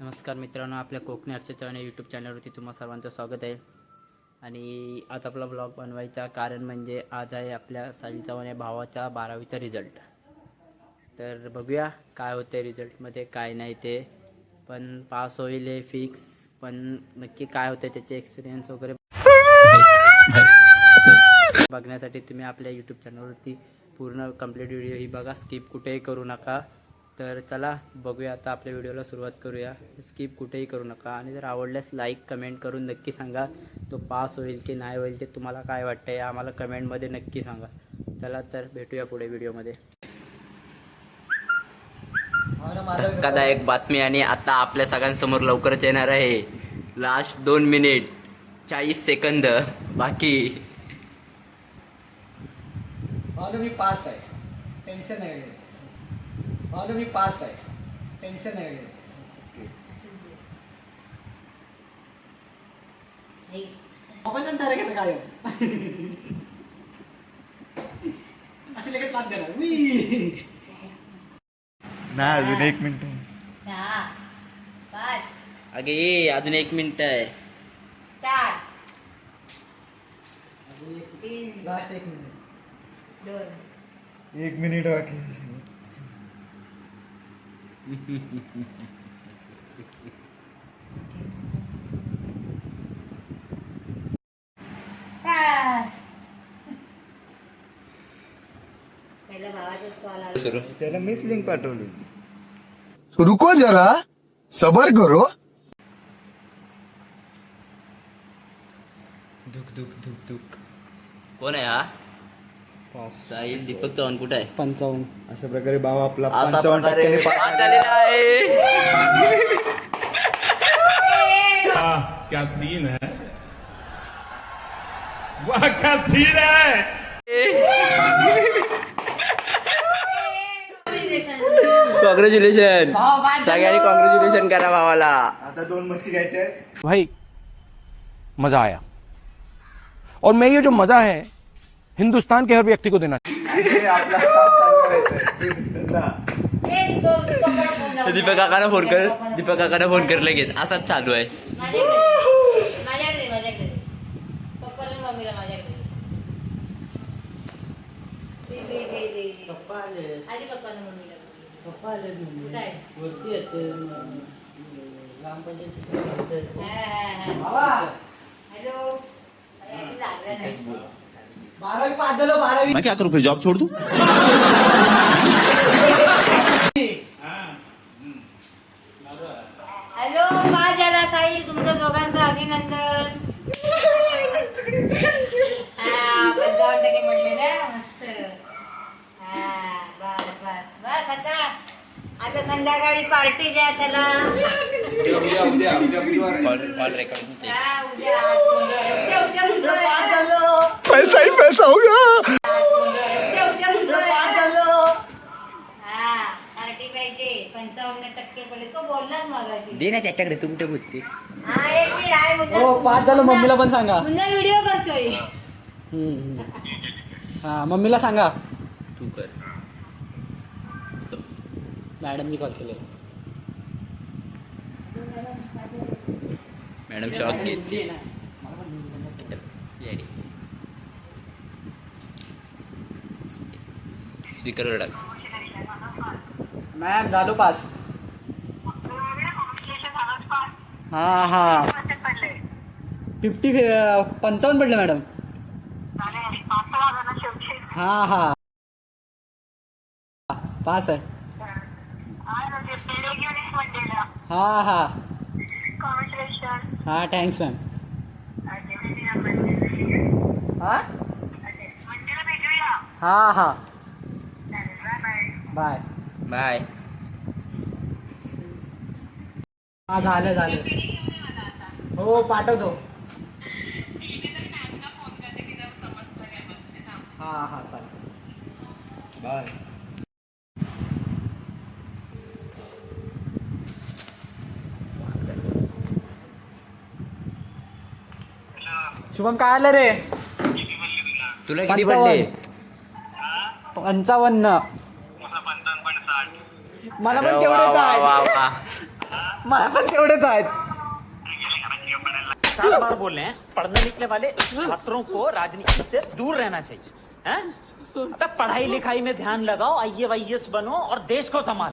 नमस्कार मित्रांनो आपल्या कोकणी अक्षर यूट्यूब चॅनलवरती तुम्हा सर्वांचं स्वागत आहे. आणि आज आपला ब्लॉग बनवायचा कारण म्हणजे आज आहे आपल्या साली चव्हाण या भावाचा बारावीचा रिझल्ट तर बघूया काय होतं रिझल्टमध्ये काय नाही ते. पण पास होईल हे फिक्स पण नक्की काय होतं त्याचे एक्सपिरियन्स वगैरे बघण्यासाठी तुम्ही आपल्या यूट्यूब चॅनलवरती पूर्ण कंप्लीट व्हिडिओ ही बघा. स्किप कुठेही करू नका. तर चला बघूया आता आपल्या व्हिडिओला सुरुवात करूया. स्किप कुठेही करू नका. आणि जर आवडल्यास लाईक कमेंट करून नक्की सांगा. तो पास होईल की नाही होईल ते तुम्हाला काय वाटतं आहे आम्हाला कमेंटमध्ये नक्की सांगा. चला तर भेटूया पुढे व्हिडिओमध्ये धक्कादायक बातमी आणि आता आपल्या सगळ्यांसमोर लवकरच येणार आहे. लास्ट दोन मिनिट चाळीस सेकंद बाकी मी पास आहे. टेन्शन आहे भावनो मी पास आहे. टेन्शन नाही. मोबाईल डायरेक्ट काय लगेच देणार. नाही अजून एक मिनिट सहा पाच. अगे ये अजून एक मिनिट आहे. चार. तीन. लास्ट एक मिनिट. दोन. एक मिनिट बाकी त्याला मीच लिंक पाठवली. रुको जरा. सबर करो. धुक धुक धुक धुक कोण आहे हा? साहिल दीपक चव्हाण कुठे आहे? पंचावन्न. अशा प्रकारे भाव आपला असा पंचावन्न प्रकारे टक्क्याने पास झालेला आहे. वाह क्या सीन है? वाह क्या सीन है? कॉंग्रॅच्युलेशन. सगळ्यांनी कॉंग्रॅच्युलेशन करा भावाला. आता दोन म्हशी घ्यायच्या आहेत भाई मजा आया. और मैं ये जो मजा है हिंदुस्तान के हर व्यक्ति को देना चाहिए। तो दीपक काकांना फ़ोन कर दीपक काकांना फ़ोन कर लेंगे असाच चालू है ग्रामपंचायत हॅलो. बारावी पास झालो बारावी मैं क्या करूं फिर जॉब छोड़ दूं हॅलो काय झाला साहिल तुमचं दोघांचं अभिनंदन हा पंचावन्न टक्के म्हणले ना मस्त हा बस बस बस आता आता संध्याकाळी पार्टी द्या त्याला उद्या उद्या उद्या बुधवार आहे. कॉल कॉल रेकॉर्डिंग हा, उद्या आज बोलूया. उद्या उद्या बुधवार पास आहे. झालो पैसा ही पैसा होगा हा दे ना त्याच्याकडे तू कुठे बुद्धी हा पास झालो मम्मीला पण सांगा. पुन्हा व्हिडिओ करतोय. हम्म. हा मम्मीला सांगा. तू कर. मॅडमनी कॉल केले मॅडम शॉक घेतली स्पीकरवर टाक मॅम झालो पास. हा हा. फिफ्टी पंचावन्न पडले मॅडम. हा हा. पास आहे. हा हा. हा थँक्स मॅम हा हा हा. बाय. बाय. हा झालं झालं. हो पाठवतो. हा हा चालेल. बाय. शुभम काय आलं रे? तुला किती. पडले? पंचावन्न. मला पण तेवढेच आहेत. मला पण तेवढेच आहेत. चार बार बोल रहे हैं पढ़ने लिखने वाले छात्रों को राजनीति से दूर रहना चाहिए हैं? पढ़ाई लिखाई में ध्यान लगाओ आई बनो और देश को संभालो।